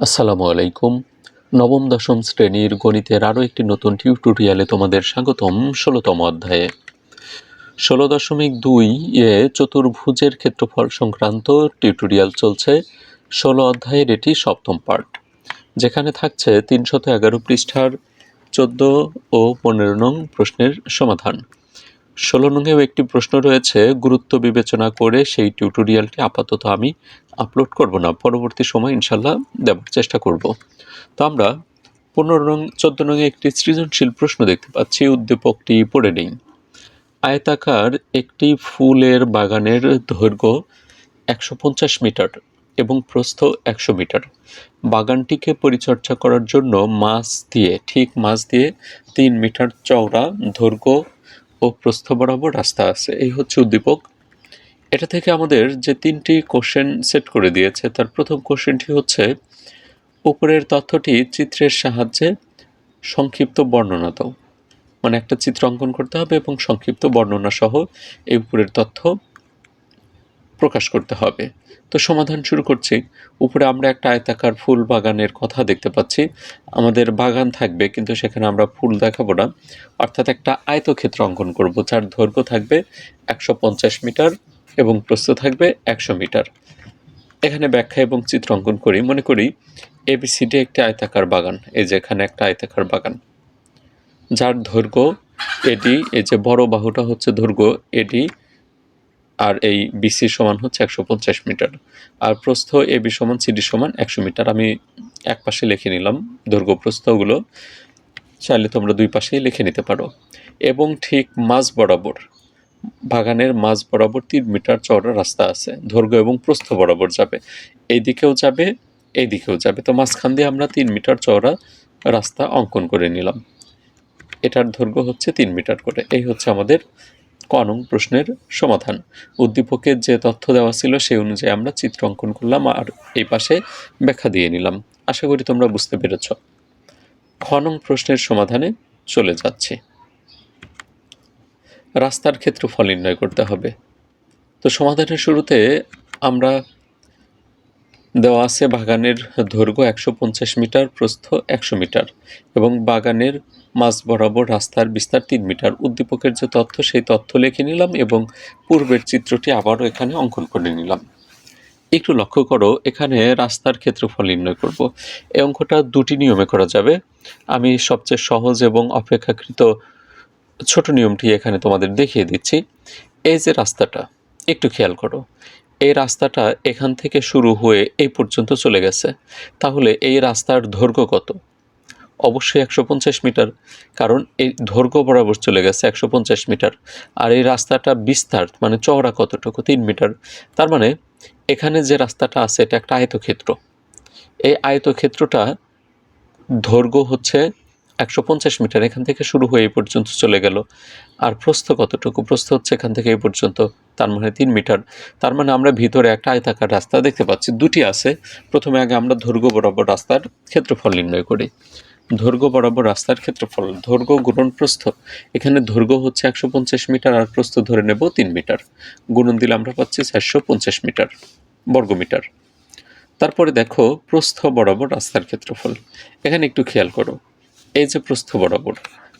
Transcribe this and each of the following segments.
আসসালামু আলাইকুম। নবম, দশম শ্রেণির গণিতের আরও একটি নতুন টিউটোরিয়ালে তোমাদের স্বাগতম ষোলোতম অধ্যায়ে। ষোলো দশমিক দুই এ চতুর্ভুজের ক্ষেত্রফল সংক্রান্ত টিউটোরিয়াল চলছে। ষোলো অধ্যায়ের এটি সপ্তম পার্ট যেখানে থাকছে তিনশত এগারো পৃষ্ঠার চোদ্দ ও পনেরো নং প্রশ্নের সমাধান। ষোলো নংয়েও একটি প্রশ্ন রয়েছে, গুরুত্ব বিবেচনা করে সেই টিউটোরিয়ালটি আপাতত আমি আপলোড করব না, পরবর্তী সময় ইনশাল্লাহ দেওয়ার চেষ্টা করব। তো আমরা পনেরো নং, চোদ্দ নংয়ে একটি সৃজনশীল প্রশ্ন দেখতে পাচ্ছি, উদ্দীপকটি পড়ে নেই। আয়তাকার একটি ফুলের বাগানের দৈর্ঘ্য একশো পঞ্চাশ মিটার এবং প্রস্থ একশো মিটার। বাগানটিকে পরিচর্যা করার জন্য মাছ দিয়ে, ঠিক মাছ দিয়ে তিন মিটার চওড়া দৈর্ঘ্য ও প্রস্থ বরাবর রাস্তা আছে। এই হচ্ছে উদ্দীপক। এটা থেকে আমাদের যে তিনটি কোশ্চেন সেট করে দিয়েছে, তার প্রথম কোশ্চেনটি হচ্ছে, উপরের তথ্যটি চিত্রের সাহায্যে সংক্ষিপ্ত বর্ণনা দাও। মানে একটা চিত্র অঙ্কন করতে হবে এবং সংক্ষিপ্ত বর্ণনা সহ এই উপরের তথ্য প্রকাশ করতে হবে। তো সমাধান শুরু করছি। উপরে আমরা একটা আয়তাকার ফুল বাগানের কথা দেখতে পাচ্ছি। আমাদের বাগান থাকবে, কিন্তু সেখানে আমরা ফুল দেখাবো না। অর্থাৎ একটা আয়তক্ষেত্র অঙ্কন করব, যার দৈর্ঘ্য থাকবে একশো পঞ্চাশ মিটার এবং প্রস্থ থাকবে একশো মিটার। এখানে ব্যাখ্যা এবং চিত্র অঙ্কন করি। মনে করি এবিসিডি একটি আয়তাকার বাগান, এই যে এখানে একটা আয়তাকার বাগান। যার দৈর্ঘ্য এডি এই যে বড় বাহুটা হচ্ছে দৈর্ঘ্য এডি আর এই বিসি সমান হচ্ছে একশো পঞ্চাশ মিটার। আর প্রস্থ এ বি সমান সিডি সমান একশো মিটার। আমি এক পাশে লিখে নিলাম দৈর্ঘ্য প্রস্থগুলো। চাইলে তোমরা দুই পাশেই লিখে নিতে পারো। এবং ঠিক মাঝ বরাবর, বাগানের মাঝ বরাবর তিন মিটার চওড়া রাস্তা আছে। দৈর্ঘ্য এবং প্রস্থ বরাবর যাবে। এই দিকেও যাবে এই দিকেও যাবে। তো মাঝখান দিয়ে আমরা তিন মিটার চওড়া রাস্তা অঙ্কন করে নিলাম। এটার দৈর্ঘ্য হচ্ছে তিন মিটার করে। এই হচ্ছে আমাদের ক নং প্রশ্নের সমাধান। উদ্দীপকের যে তথ্য দেওয়া ছিল সেই অনুযায়ী আমরা চিত্র অঙ্কন করলাম আর এই পাশে ব্যাখ্যা দিয়ে নিলাম। আশা করি তোমরা বুঝতে পেরেছ। খ নং প্রশ্নের সমাধানে চলে যাচ্ছি। রাস্তার ক্ষেত্রফল নির্ণয় করতে হবে। তো সমাধানের শুরুতে আমরা দেওয়া আছে বাগানের দৈর্ঘ্য একশো পঞ্চাশ মিটার, প্রস্থ একশো মিটার এবং বাগানের মাঝ বরাবর রাস্তার বিস্তার তিন মিটার। উদ্দীপকের যে তথ্য, সেই তথ্য লিখে নিলাম এবং পূর্বের চিত্রটি আবারও এখানে অঙ্কন করে নিলাম। একটু লক্ষ্য করো, এখানে রাস্তার ক্ষেত্রফল নির্ণয় করব। এই অঙ্কটা দুটি নিয়মে করা যাবে। আমি সবচেয়ে সহজ এবং অপেক্ষাকৃত ছোট নিয়মটি এখানে তোমাদের দেখিয়ে দিচ্ছি। এই যে রাস্তাটা, একটু খেয়াল করো। এই রাস্তাটা এখান থেকে শুরু হয়ে এই পর্যন্ত চলে গেছে। তাহলে এই রাস্তার দৈর্ঘ্য কত? অবশ্যই একশো পঞ্চাশ মিটার, কারণ এই দৈর্ঘ্য বরাবর চলে গেছে একশো পঞ্চাশ মিটার। আর এই রাস্তাটা বিস্তার মানে চওড়া কতটুকু? তিন মিটার। তার মানে এখানে যে রাস্তাটা আছে, এটা একটা আয়তক্ষেত্র। এই আয়তক্ষেত্রটা দৈর্ঘ্য হচ্ছে একশো পঞ্চাশ মিটার, এখান থেকে শুরু হয়ে এই পর্যন্ত চলে গেল। আর প্রস্থ কতটুকু? প্রস্থ হচ্ছে এখান থেকে এই পর্যন্ত। তার মানে তিন মিটার। তার মানে আমরা ভিতরে একটা আয়তাকার রাস্তা দেখতে পাচ্ছি। দুটি আছে। প্রথমে আগে আমরা দৈর্ঘ্য বরাবর রাস্তার ক্ষেত্রফল নির্ণয় করি। দৈর্ঘ্য বরাবর রাস্তার ক্ষেত্রফল দৈর্ঘ্য গুণন প্রস্থ। এখানে দৈর্ঘ্য হচ্ছে একশো পঞ্চাশ মিটার আর প্রস্থ ধরে নেব তিন মিটার। গুণন দিলে আমরা পাচ্ছি চারশো পঞ্চাশ মিটার বর্গমিটার তারপরে দেখো প্রস্থ বরাবর রাস্তার ক্ষেত্রফল। এখানে একটু খেয়াল করো। এই যে প্রস্থ বরাবর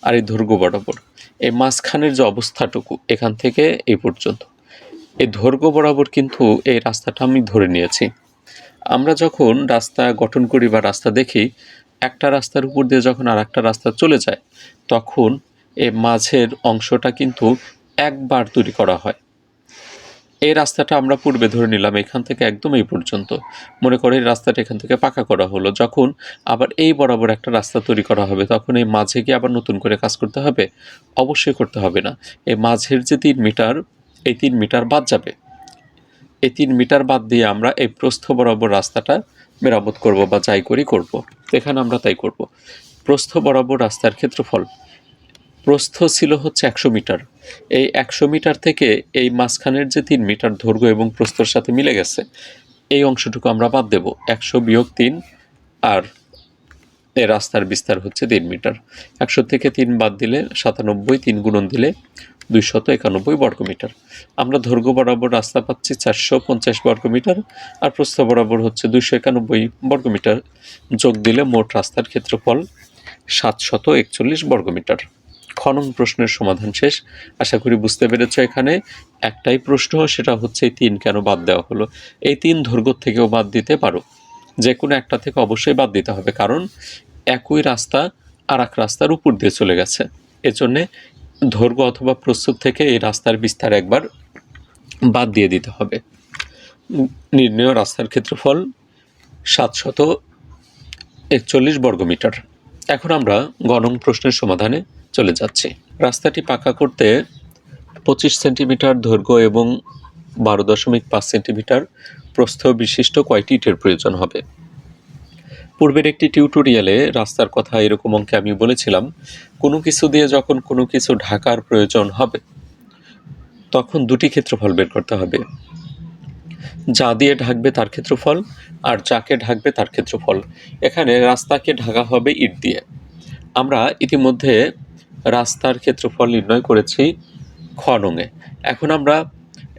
আর এই দৈর্ঘ্য বরাবর, এই মাঝখানের যে অবস্থাটুকু এখান থেকে এই পর্যন্ত। এই দৈর্ঘ্য বরাবর কিন্তু এই রাস্তাটা আমি ধরে নিয়েছি। আমরা যখন রাস্তা গঠন করি বা রাস্তা দেখি, একটা রাস্তার উপর দিয়ে যখন আর একটা রাস্তা চলে যায়, তখন এই মাঝের অংশটা কিন্তু একবার তৈরি করা হয়। এই রাস্তাটা আমরা পূর্বে ধরে নিলাম এখান থেকে একদম এই পর্যন্ত। মনে করে এই রাস্তাটা এখান থেকে পাকা করা হলো। যখন আবার এই বরাবর একটা রাস্তা তৈরি করা হবে, তখন এই মাঝে গিয়ে আবার নতুন করে কাজ করতে হবে? অবশ্যই করতে হবে না। এই মাঝের যে তিন মিটার এই তিন মিটার বাদ যাবে। এই তিন মিটার বাদ দিয়ে আমরা এই প্রস্থ বরাবর রাস্তাটা মেরামত করব বা যাই করি করব। এখানে আমরা তাই করব। প্রস্থ বরাবর রাস্তার ক্ষেত্রফল। প্রস্থ ছিল হচ্ছে একশো মিটার। এই একশো মিটার থেকে এই মাঝখানের যে তিন মিটার দৈর্ঘ্য এবং প্রস্থর সাথে মিলে গেছে, এই অংশটুকু আমরা বাদ দেব। একশো বিয়োগ তিন আর এই রাস্তার বিস্তার হচ্ছে তিন মিটার। একশো থেকে তিন বাদ দিলে সাতানব্বই, তিন গুণন দিলে দুইশত একানব্বই বর্গমিটার আমরা দৈর্ঘ্য বরাবর রাস্তা পাচ্ছি চারশো পঞ্চাশ বর্গমিটার আর প্রস্থ বরাবর হচ্ছে দুইশো একানব্বই বর্গমিটার যোগ দিলে মোট রাস্তার ক্ষেত্রফল সাতশত একচল্লিশ বর্গমিটার খনন প্রশ্নের সমাধান শেষ। আশা করি বুঝতে পেরেছ এখানে। একটাই প্রশ্ন, সেটা হচ্ছে এই তিন কেন বাদ দেওয়া হলো? এই তিন দৈর্ঘ্য থেকেও বাদ দিতে পারো। যে কোনো একটা থেকে অবশ্যই বাদ দিতে হবে, কারণ একই রাস্তা আর এক রাস্তার উপর দিয়ে চলে গেছে। এজন্যে দৈর্ঘ্য অথবা প্রস্তুত থেকে এই রাস্তার বিস্তার একবার বাদ দিয়ে দিতে হবে। নির্ণয় রাস্তার ক্ষেত্রফল সাতশত একচল্লিশ বর্গমিটার এখন আমরা গণং প্রশ্নের সমাধানে চলে যাচ্ছি। রাস্তাটি পাকা করতে পঁচিশ সেন্টিমিটার দৈর্ঘ্য এবং বারো দশমিক পাঁচ সেন্টিমিটার প্রস্থ বিশিষ্ট কয়টি ইটের প্রয়োজন হবে? পূর্বের একটি টিউটোরিয়ালে রাস্তার কথা এরকম অঙ্কে আমি বলেছিলাম, কোনো কিছু দিয়ে যখন কোনো কিছু ঢাকার প্রয়োজন হবে, তখন দুটি ক্ষেত্রফল বের করতে হবে। যা দিয়ে ঢাকবে তার ক্ষেত্রফল, আর যাকে ঢাকবে তার ক্ষেত্রফল। এখানে রাস্তাকে ঢাকা হবে ইট দিয়ে। আমরা ইতিমধ্যে রাস্তার ক্ষেত্রফল নির্ণয় করেছি খনঙে এখন আমরা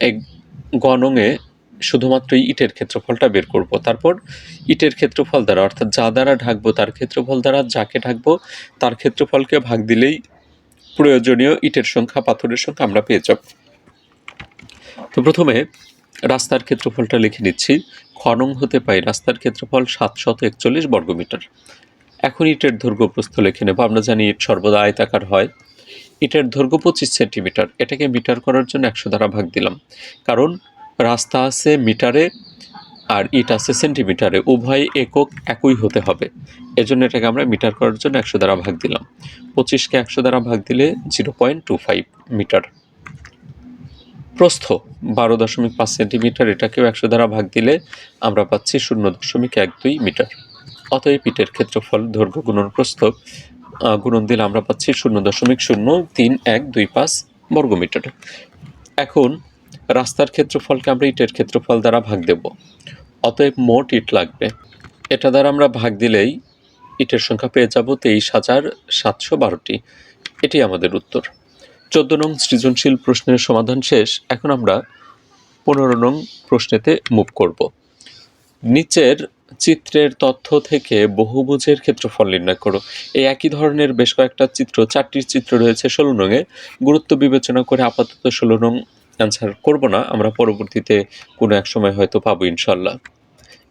এই গণঙে শুধুমাত্র ইটের ক্ষেত্রফলটা বের করব। তারপর ইটের ক্ষেত্রফল দ্বারা, অর্থাৎ যা দ্বারা ঢাকবো তার ক্ষেত্রফল দ্বারা, যাকে ঢাকবো তার ক্ষেত্রফলকে ভাগ দিলেই প্রয়োজনীয় ইটের সংখ্যা, পাথরের সংখ্যা আমরা পেয়ে যাব। তো প্রথমে রাস্তার ক্ষেত্রফলটা লিখে নিচ্ছি। খনং হতে পাই, রাস্তার ক্ষেত্রফল সাতশত একচল্লিশ বর্গমিটার এখন ইটের দৈর্ঘ্য প্রস্থ লিখে নেব। আমরা জানি ইট সর্বদা আয়তাকার হয়। ইটের দৈর্ঘ্য পঁচিশ সেন্টিমিটার। এটাকে মিটার করার জন্য একশো দ্বারা ভাগ দিলাম। কারণ রাস্তা আছে মিটারে আর ইট আছে সেন্টিমিটারে। উভয় একক একই হতে হবে। এজন্য এটাকে আমরা মিটার করার জন্য একশো দ্বারা ভাগ দিলাম। পঁচিশকে একশো দ্বারা ভাগ দিলে zero point two five metre. প্রস্থ বারো দশমিক পাঁচ সেন্টিমিটার, এটাকেও একশো দ্বারা ভাগ দিলে আমরা পাচ্ছি শূন্য দশমিক এক দুই মিটার। অতএব পিটের ক্ষেত্রফল দৈর্ঘ্য গুণন প্রস্থ গুণন দিলে আমরা পাচ্ছি শূন্য দশমিক শূন্য তিন এক দুই পাঁচ বর্গমিটার। এখন রাস্তার ক্ষেত্রফলকে আমরা ইটের ক্ষেত্রফল দ্বারা ভাগ দেব। অতএব মোট ইট লাগবে। এটা দ্বারা আমরা ভাগ দিলেই ইটের সংখ্যা পেয়ে যাব তেইশ হাজার সাতশো বারোটি। এটি আমাদের উত্তর। চোদ্দ নং সৃজনশীল প্রশ্নের সমাধান শেষ। এখন আমরা পনেরো নং প্রশ্নেতে মুভ করব। নিচের চিত্রের তথ্য থেকে বহুভুজের ক্ষেত্রফল নির্ণয় করো। এই একই ধরনের বেশ কয়েকটা চিত্র চারটির চিত্র রয়েছে ষোলো নঙে গুরুত্ব বিবেচনা করে আপাতত ষোলো নং অ্যান্সার করব না, আমরা পরবর্তীতে কোনো এক সময় হয়তো পাবো ইনশাল্লাহ।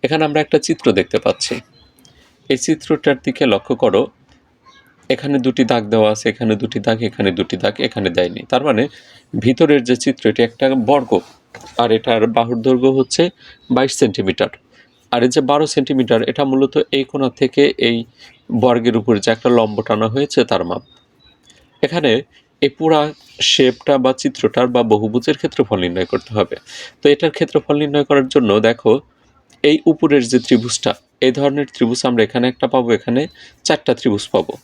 এখানে আমরা একটা চিত্র দেখতে পাচ্ছি। এই চিত্রটার দিকে লক্ষ্য করো, এখানে দুটি দাগ দেওয়া আছে, এখানে দুটি দাগ, এখানে দুটি দাগ, এখানে দেয়নি তার মানে ভিতরের যে চিত্র এটি একটা বর্গ, আর এটার বাহুর দৈর্ঘ্য হচ্ছে বাইশ সেন্টিমিটার। আর এই যে বারো সেন্টিমিটার, এটা মূলত এই কোণা থেকে এই বর্গের উপরে যে একটা লম্ব টানা হয়েছে তার মাপ। এখানে এই পুরা শেপটা বা চিত্রটার বা বহুভুজের ক্ষেত্রফল নির্ণয় করতে হবে। তো এটার ক্ষেত্রফল নির্ণয় করার জন্য দেখো, এই উপরের যে ত্রিভুজটা, এই ধরনের ত্রিভুজ আমরা এখানে একটা পাবো, এখানে চারটা ত্রিভুজ পাবো।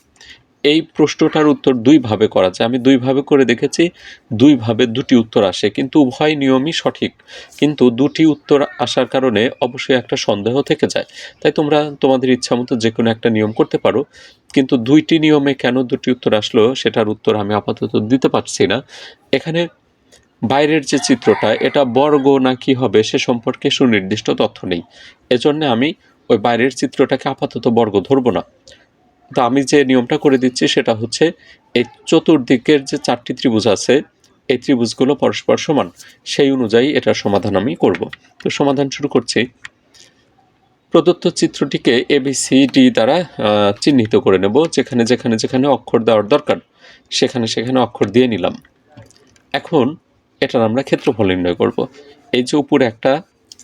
এই প্রশ্নটার উত্তর দুইভাবে করা যায়। আমি দুইভাবে করে দেখেছি, দুইভাবে দুটি উত্তর আসে। কিন্তু উভয় নিয়মই সঠিক। কিন্তু দুটি উত্তর আসার কারণে অবশ্যই একটা সন্দেহ থেকে যায়। তাই তোমরা তোমাদের ইচ্ছা মতো যে কোনো একটা নিয়ম করতে পারো। কিন্তু দুইটি নিয়মে কেন দুটি উত্তর আসলো সেটার উত্তর আমি আপাতত দিতে পারছি না। এখানে বাইরের যে চিত্রটা, এটা বর্গ না কি হবে সে সম্পর্কে সুনির্দিষ্ট তথ্য নেই। এজন্য আমি ওই বাইরের চিত্রটাকে আপাতত বর্গ ধরবো না। তো আমি যে নিয়মটা করে দিচ্ছি সেটা হচ্ছে এই চতুর্দিকের যে চারটি ত্রিভুজ আছে, এই ত্রিভুজগুলো পরস্পর সমান। সেই অনুযায়ী এটার সমাধান আমি করব। তো সমাধান শুরু করছি। প্রদত্ত চিত্রটিকে এ বি সি ডি দ্বারা চিহ্নিত করে নেব। যেখানে যেখানে যেখানে অক্ষর দেওয়ার দরকার, সেখানে সেখানে অক্ষর দিয়ে নিলাম। এখন এটার আমরা ক্ষেত্রফল নির্ণয় করব। এই যে উপরে একটা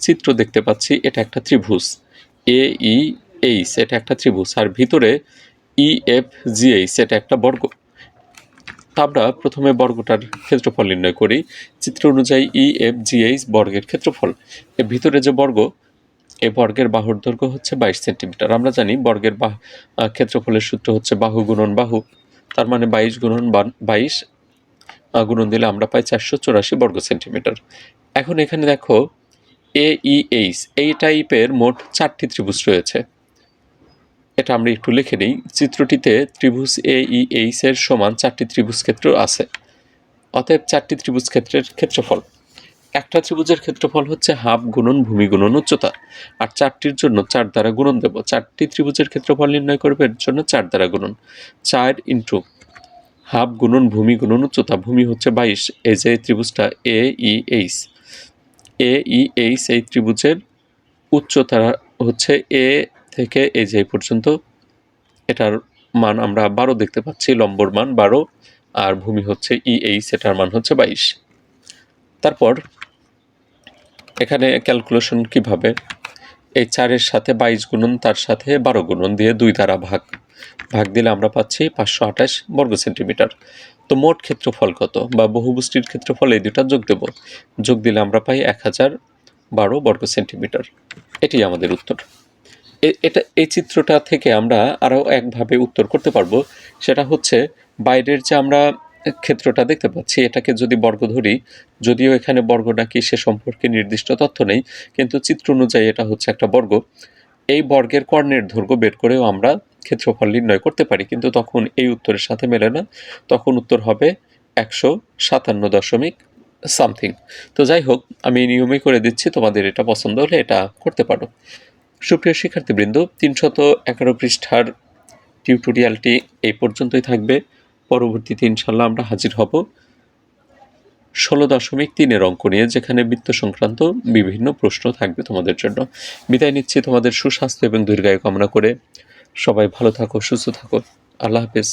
চিত্র দেখতে পাচ্ছি, এটা একটা ত্রিভুজ। এ ই এইচ এটা একটা ত্রিভুজ। আর ভিতরে ই এফ জি এইচ এটা একটা বর্গ। তা আমরা প্রথমে বর্গটার ক্ষেত্রফল নির্ণয় করি। চিত্র অনুযায়ী ই এফ জি এইচ বর্গের ক্ষেত্রফল। এর ভিতরে যে বর্গ, এ বর্গের বাহুর দৈর্ঘ্য হচ্ছে বাইশ সেন্টিমিটার। আমরা জানি বর্গের বাহ ক্ষেত্রফলের সূত্র হচ্ছে বাহু গুণন বাহু। তার মানে বাইশ গুণন বাইশ গুণন দিলে আমরা পাই চারশো চুরাশি বর্গ সেন্টিমিটার। এখন এখানে দেখো এ ই এইচ এই টাইপের মোট চারটি ত্রিভুজ রয়েছে। এটা আমরা একটু লিখে নিই। চিত্রটিতে ত্রিভুজ এ ই এইচ এর সমান চারটি ত্রিভুজ ক্ষেত্র আছে। অতএব চারটি ত্রিভুজ ক্ষেত্রের ক্ষেত্রফল। একটা ত্রিভুজের ক্ষেত্রফল হচ্ছে হাফ গুণন ভূমি গুণন উচ্চতা। আর চারটির জন্য চার দ্বারা গুণন দেব। চারটি ত্রিভুজের ক্ষেত্রফল নির্ণয় করবে এর জন্য চার দ্বারা গুণন। চার ইন্টু হাফ গুণন ভূমি গুণন উচ্চতা, ভূমি হচ্ছে বাইশ। এই যে ত্রিভুজটা এ E H A E H এই ত্রিভুজের উচ্চতা হচ্ছে এ থেকে এই যে পর্যন্ত এটার মান আমরা বারো দেখতে পাচ্ছি, লম্বর মান বারো, আর ভূমি হচ্ছে ই এইচ এটার মান হচ্ছে বাইশ। তারপর এখানে ক্যালকুলেশন কীভাবে? এই চারের সাথে বাইশ গুণন, তার সাথে বারো গুণন দিয়ে দুই দ্বারা ভাগ। ভাগ দিলে আমরা পাচ্ছি পাঁচশো আঠাশ বর্গ সেন্টিমিটার। তো মোট ক্ষেত্রফল কত? বা বহুবুষ্টির ক্ষেত্রফল এই দুটা যোগ দেব। যোগ দিলে আমরা পাই এক হাজার বারো বর্গ সেন্টিমিটার। এটি আমাদের উত্তর। এটা, এই চিত্রটা থেকে আমরা আরও একভাবে উত্তর করতে পারব। সেটা হচ্ছে বাইরের যে আমরা ক্ষেত্রটা দেখতে পাচ্ছি, এটাকে যদি বর্গ ধরি, যদিও এখানে বর্গটা কি সে সম্পর্কে নির্দিষ্ট তথ্য নেই, কিন্তু চিত্র অনুযায়ী এটা হচ্ছে একটা বর্গ। এই বর্গের কর্ণের দৈর্ঘ্য বের করেও আমরা ক্ষেত্রফল নির্ণয় করতে পারি, কিন্তু তখন এই উত্তরের সাথে মেলে না। তখন উত্তর হবে একশো সাতান্ন দশমিক সামথিং। তো যাই হোক, আমি এই নিয়মেই করে দিচ্ছি, তোমাদের এটা পছন্দ হলে এটা করতে পারো। সুপ্রিয় শিক্ষার্থীবৃন্দ, তিনশত এগারো পৃষ্ঠার টিউটোরিয়ালটি এই পর্যন্তই থাকবে। পরবর্তীতে ইনশাল্লাহ আমরা হাজির হব ষোলো দশমিক তিনের অঙ্ক নিয়ে, যেখানে বৃত্ত সংক্রান্ত বিভিন্ন প্রশ্ন থাকবে তোমাদের জন্য। বিদায় নিচ্ছি তোমাদের সুস্বাস্থ্য এবং দীর্ঘায়ু কামনা করে। সবাই ভালো থাকো, সুস্থ থাকো। আল্লাহ হাফেজ।